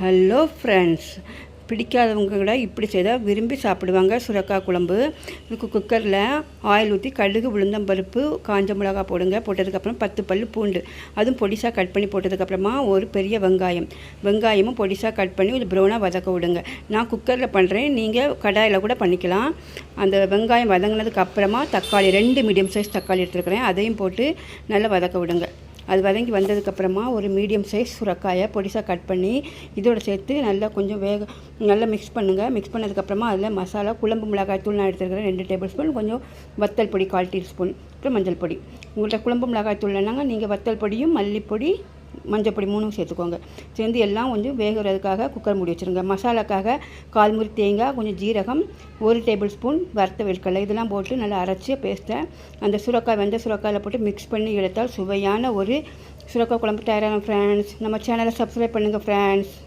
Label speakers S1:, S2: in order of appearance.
S1: Hello friends பிடிக்காதவங்க கூட இப்படி செய்தால் விரும்பி சாப்பிடுவாங்க. சுரக்காய் குழம்பு. இதுக்கு குக்கரில் ஆயில் ஊற்றி கடுகு உளுந்தம் பருப்பு காஞ்ச மிளகா போடுங்க. போட்டதுக்கப்புறம் பத்து பல் பூண்டு. அதுவும் பொடிசாக கட் பண்ணி போட்டதுக்கப்புறமா ஒரு பெரிய வெங்காயம். வெங்காயமும் பொடிசாக கட் பண்ணி ஒரு ப்ரௌனாக வதக்க விடுங்க. நான் குக்கரில் பண்ணுறேன் நீங்கள் கடாயில் கூட பண்ணிக்கலாம். அந்த வெங்காயம் வதங்கினதுக்கு அப்புறமா தக்காளி ரெண்டு மீடியம் சைஸ் தக்காளி எடுத்துருக்கிறேன். அதையும் போட்டு நல்லா வதக்க விடுங்க. அது வதங்கி வந்ததுக்கப்புறமா ஒரு மீடியம் சைஸ் சுரக்காயை பொடிசாக கட் பண்ணி இதோட சேர்த்து நல்லா கொஞ்சம் வேக நல்லா மிக்ஸ் பண்ணுங்கள் மிக்ஸ் பண்ணதுக்கப்புறமா அதில் மசாலா குழம்பு மிளகாய் தூள் நான் எடுத்துருக்கிறேன். ரெண்டு டேபிள் ஸ்பூன் கொஞ்சம் வத்தல் பொடி கால் டீஸ்பூன் அப்புறம் மஞ்சள் பொடி. உங்கள்கிட்ட குழம்பு மிளகாய் தூள் இல்லைனாங்க நீங்கள் வத்தல் பொடியும் மல்லிப்பொடி மஞ்சள் பொடி மூணும் சேர்த்துக்கோங்க. சேர்ந்து எல்லாம் கொஞ்சம் வேகிறதுக்காக குக்கர் மூடி வச்சுருங்க. மசாலாக்காக கால் முறி தேங்காய் கொஞ்சம் ஜீரகம் ஒரு டேபிள் ஸ்பூன் வறுத்த வெள்கடலை இதெல்லாம் போட்டு நல்லா அரைச்சி பேஸ்ட்டை அந்த சுரக்காய் வெந்த சுரக்காயில் போட்டு மிக்ஸ் பண்ணி எடுத்தால் சுவையான ஒரு சுரக்காய் குழம்பு தயாரான ஃப்ரெண்ட்ஸ் நம்ம சேனலை சப்ஸ்கிரைப் பண்ணுங்கள் ஃப்ரெண்ட்ஸ்